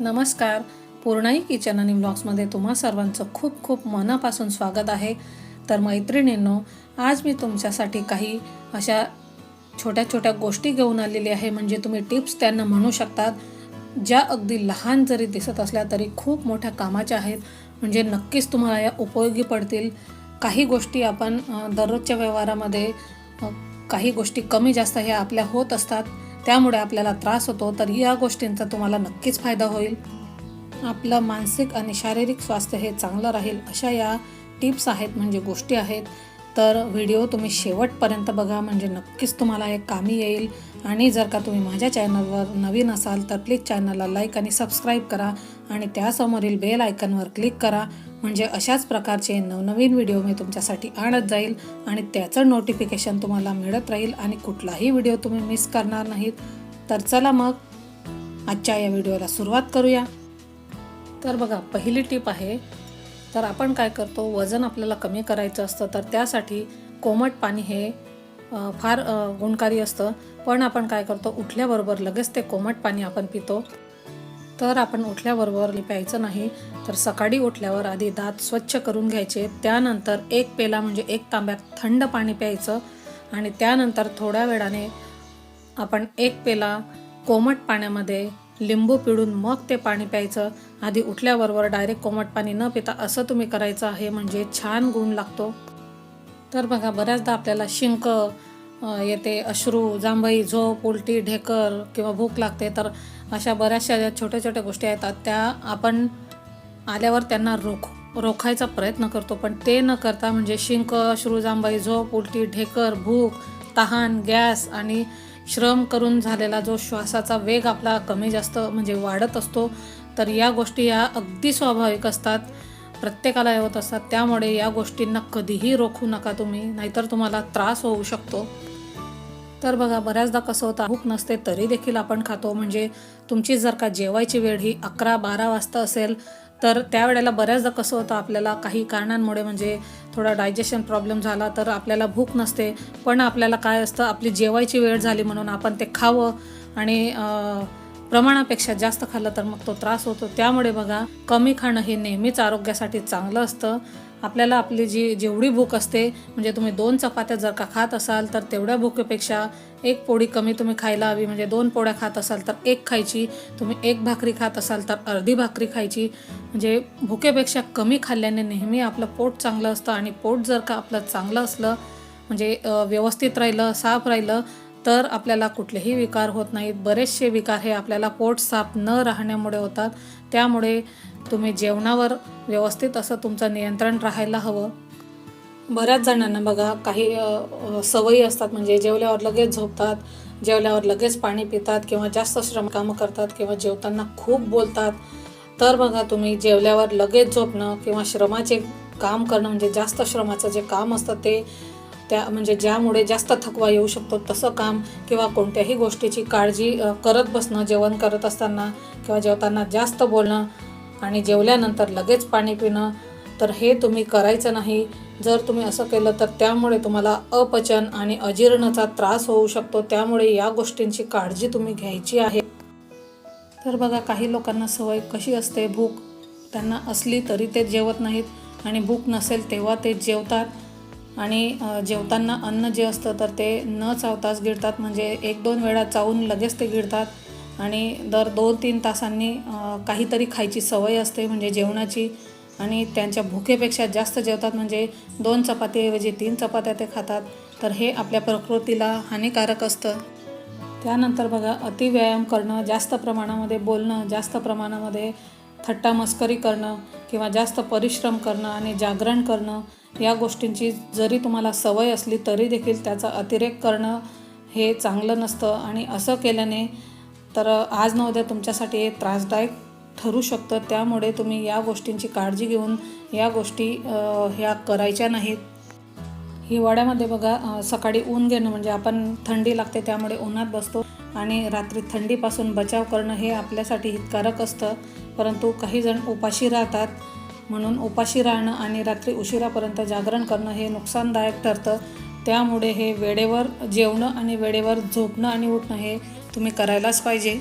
नमस्कार. पूर्णाई किचन आणि ब्लॉग्समध्ये तुम्हा सर्वांचं खूप खूप मनापासून स्वागत आहे. तर मैत्रिणींनो आज मी तुमच्यासाठी काही अशा छोट्या छोट्या गोष्टी घेऊन आलेली आहे. म्हणजे तुम्ही टिप्स त्यांना म्हणू शकतात ज्या अगदी लहान जरी दिसत असल्या तरी खूप मोठ्या कामाच्या आहेत. म्हणजे नक्कीच तुम्हाला या उपयोगी पडतील. काही गोष्टी आपण दररोजच्या व्यवहारामध्ये काही गोष्टी कमी जास्त ह्या आपल्या होत असतात. त्यामुळे आपल्याला त्रास होतो तर या गोष्टींचा तुम्हाला नक्कीच फायदा होईल. आपलं मानसिक आणि शारीरिक स्वास्थ्य हे चांगलं राहील अशा या टिप्स आहेत म्हणजे गोष्टी आहेत. तर व्हिडिओ तुम्ही शेवटपर्यंत बघा म्हणजे नक्कीच तुम्हाला हे कामी येईल. आणि जर का तुम्ही माझ्या चॅनलवर नवीन असाल तर प्लीज चॅनलला लाईक आणि सबस्क्राईब करा. आणि त्यासमोरील बेल आयकनवर क्लिक करा. म्हणजे अशाच प्रकारचे नवनवीन व्हिडिओ मी तुमच्यासाठी आणत जाईल आणि त्याचं नोटिफिकेशन तुम्हाला मिळत राहील आणि कुठलाही व्हिडिओ तुम्ही मिस करणार नाहीत. तर चला मग आजच्या या व्हिडिओला सुरुवात करूया. तर बघा पहिली टीप आहे तर आपण काय करतो वजन आपल्याला कमी करायचं असतं तर त्यासाठी कोमट पाणी हे फार गुणकारी असतं. पण आपण काय करतो उठल्याबरोबर लगेच ते कोमट पाणी आपण पितो. तर आपण उठल्याबरोबर प्यायचं नाही तर सकाळी उठल्यावर आधी दात स्वच्छ करून घ्यायचे त्यानंतर एक पेला म्हणजे एक तांब्यात थंड पाणी प्यायचं आणि त्यानंतर थोड्या वेळाने आपण एक पेला कोमट पाण्यामध्ये लिंबू पिळून मग ते पाणी प्यायचं. आधी उठल्याबरोबर डायरेक्ट कोमट पाणी न पिता असं तुम्ही करायचं आहे म्हणजे छान गुण लागतो. तर बघा बऱ्याचदा आपल्याला शिंक येते अश्रू जांभई झोप उलटी ढेकर किंवा भूक लागते तर अशा बऱ्याचशा ज्या छोट्या छोट्या गोष्टी येतात त्या आपण आल्यावर त्यांना रोख रोखायचा प्रयत्न करतो. पण ते न करता म्हणजे शिंक श्रुजांबाई झोप उलटी ढेकर भूक तहान गॅस आणि श्रम करून झालेला जो श्वासाचा वेग आपला कमी जास्त म्हणजे वाढत असतो तर या गोष्टी या अगदी स्वाभाविक असतात प्रत्येकाला होत असतात. त्यामुळे या गोष्टींना कधीही रोखू नका तुम्ही नाहीतर तुम्हाला त्रास होऊ शकतो. तर बघा बऱ्याचदा कसं होतं भूक नसते तरी देखील आपण खातो. म्हणजे तुमची जर का जेवायची वेळ ही अकरा बारा वाजता असेल तर त्यावेळेला बऱ्याचदा कसं होतं आपल्याला काही कारणांमुळे म्हणजे थोडा डायजेशन प्रॉब्लेम झाला तर आपल्याला भूक नसते. पण आपल्याला काय असतं आपली जेवायची वेळ झाली म्हणून आपण ते खावं आणि प्रमाणापेक्षा जास्त खाल्लं तर मग तो त्रास होतो. त्यामुळे बघा कमी खाणं हे नेहमीच आरोग्यासाठी चांगलं असतं. आपल्याला आपली जी जेवढी भूक असते म्हणजे तुम्ही दोन चपात्या जर का खात असाल तर तेवढ्या भूकेपेक्षा एक पोळी कमी तुम्ही खायला हवी. म्हणजे दोन पोळ्या खात असाल तर एक खायची तुम्ही एक भाकरी खात असाल तर अर्धी भाकरी खायची. म्हणजे भुकेपेक्षा कमी खाल्ल्याने नेहमी आपलं पोट चांगलं असतं आणि पोट जर का आपलं चांगलं असलं म्हणजे व्यवस्थित राहिलं साफ राहिलं तर आपल्याला कुठलेही विकार होत नाहीत. बरेचसे विकार हे आपल्याला पोट साफ न राहण्यामुळे होतात. त्यामुळे तुम्ही जेवणावर व्यवस्थित असं तुमचं नियंत्रण राहायला हवं. बऱ्याच जणांना बघा काही सवयी असतात. म्हणजे जेवल्यावर लगेच झोपतात जेवल्यावर लगेच पाणी पितात किंवा जास्त श्रम कामं करतात किंवा जेवताना खूप बोलतात. तर बघा तुम्ही जेवल्यावर लगेच झोपणं किंवा श्रमाचे काम करणं म्हणजे जास्त श्रमाचं जे काम असतं ते त्या म्हणजे ज्यामुळे जास्त थकवा येऊ शकतो तसं काम किंवा कोणत्याही गोष्टीची काळजी करत बसणं जेवण करत असताना किंवा जेवताना जास्त बोलणं आणि जेवल्यानंतर लगेच पाणी पिणं तर हे तुम्ही करायचं नाही. जर तुम्ही असं केलं तर त्यामुळे तुम्हाला अपचन आणि अजीर्णाचा त्रास होऊ शकतो. त्यामुळे या गोष्टींची काळजी तुम्ही घ्यायची आहे. तर बघा काही लोकांना सवय कशी असते? भूक त्यांना असली तरी ते जेवत नाहीत आणि भूक नसेल तेव्हा ते जेवतात. आणि जेवताना अन्न जे असतं तर ते न चावताच गिळतात. म्हणजे एक दोन वेळा चावून लगेच ते गिळतात. आणि दर दोन तीन तासांनी काहीतरी खायची सवय असते म्हणजे जेवणाची. आणि त्यांच्या भुकेपेक्षा जास्त जेवतात म्हणजे दोन चपातीऐवजी तीन चपात्या ते खातात. तर हे आपल्या प्रकृतीला हानिकारक असतं. त्यानंतर बघा अतिव्यायाम करणं जास्त प्रमाणामध्ये बोलणं जास्त प्रमाणामध्ये थट्टा मस्करी करणं किंवा जास्त परिश्रम करणं आणि जागरण करणं या गोष्टींची जरी तुम्हाला सवय असली तरी देखील त्याचा अतिरेक करणं हे चांगलं नसतं. आणि असं केल्याने तर आज न उद्या तुमच्यासाठी हे त्रासदायक ठरू शकतं. त्यामुळे तुम्ही या गोष्टींची काळजी घेऊन या गोष्टी ह्या करायच्या नाहीत. हिवाळ्यामध्ये बघा सकाळी ऊन घेणं म्हणजे आपण थंडी लागते त्यामुळे उन्हात बसतो. आणि रात्री थंडीपासून बचाव करणं हे आपल्यासाठी हितकारक असतं. परंतु काही जण उपाशी राहतात. म्हणून उपाशी राहणं आणि रात्री उशिरापर्यंत जागरण करणं हे नुकसानदायक ठरतं. त्यामुळे हे वेळेवर जेवणं आणि वेळेवर झोपणं आणि उठणं हे तुम्ही करायलाच पाहिजे.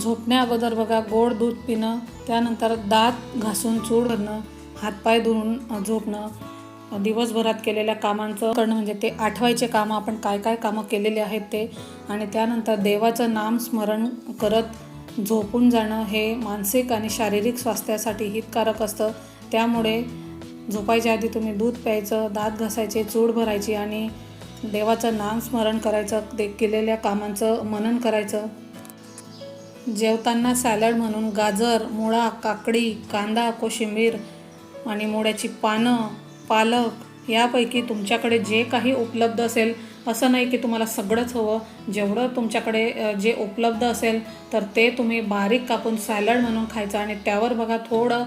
झोपण्या अगोदर बघा गोड दूध पिणं त्यानंतर दात घासून चूड करणं हातपाय धुवून झोपणं दिवसभरात केलेल्या कामांचं करणं म्हणजे ते आठवायचे कामं आपण काय काय कामं केलेले आहेत ते आणि त्यानंतर देवाचं नाम स्मरण करत झोपून जाणं हे मानसिक आणि शारीरिक स्वास्थ्यासाठी हितकारक असतं. त्यामुळे झोपायच्या आधी तुम्ही दूध प्यायचं दात घासायचे चूड भरायची आणि देवाचं नाम स्मरण करायचं दे केलेल्या कामांचं मनन करायचं. जेवताना सॅलड म्हणून गाजर मुळा काकडी कांदा कोशिंबीर आणि मुळ्याची पानं पालक यापैकी तुमच्याकडे जे काही उपलब्ध असेल असं नाही की तुम्हाला सगळंच हवं. जेवढं तुमच्याकडे जे उपलब्ध असेल तर ते तुम्ही बारीक कापून सॅलड म्हणून खायचं आणि त्यावर बघा थोडं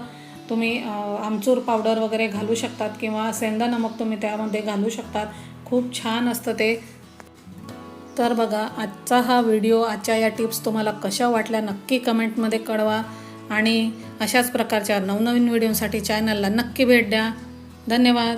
तुम्ही आमचूर पावडर वगैरे घालू शकतात किंवा सेंदा नमक तुम्ही त्यामध्ये घालू शकतात. खूप छान असतं ते. तर बघा आजचा हा व्हिडिओ आजच्या या टिप्स तुम्हाला कशा वाटल्या नक्की कमेंटमध्ये कळवा. आणि अशाच प्रकारच्या नवनवीन व्हिडिओसाठी चॅनलला नक्की भेट द्या. धन्यवाद.